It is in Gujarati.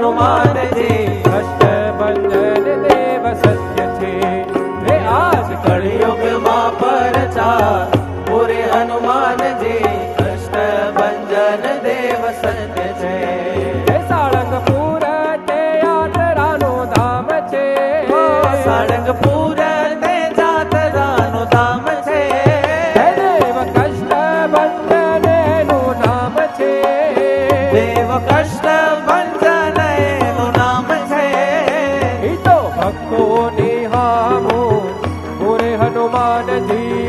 હનુમાનજી કષ્ટભંજન દેવ સત્ય છે હે આજ કળિયુગમાં પરચાર પૂરે હનુમાનજી કૃષ્ણ ભંજન દેવ સત્ય છે હે સાળંગપુર તે યાત્રાનું ધામ છે સાળંગપુર દેવ કષ્ટ ભક્તો નિહામો ગોરે હનુમાનજી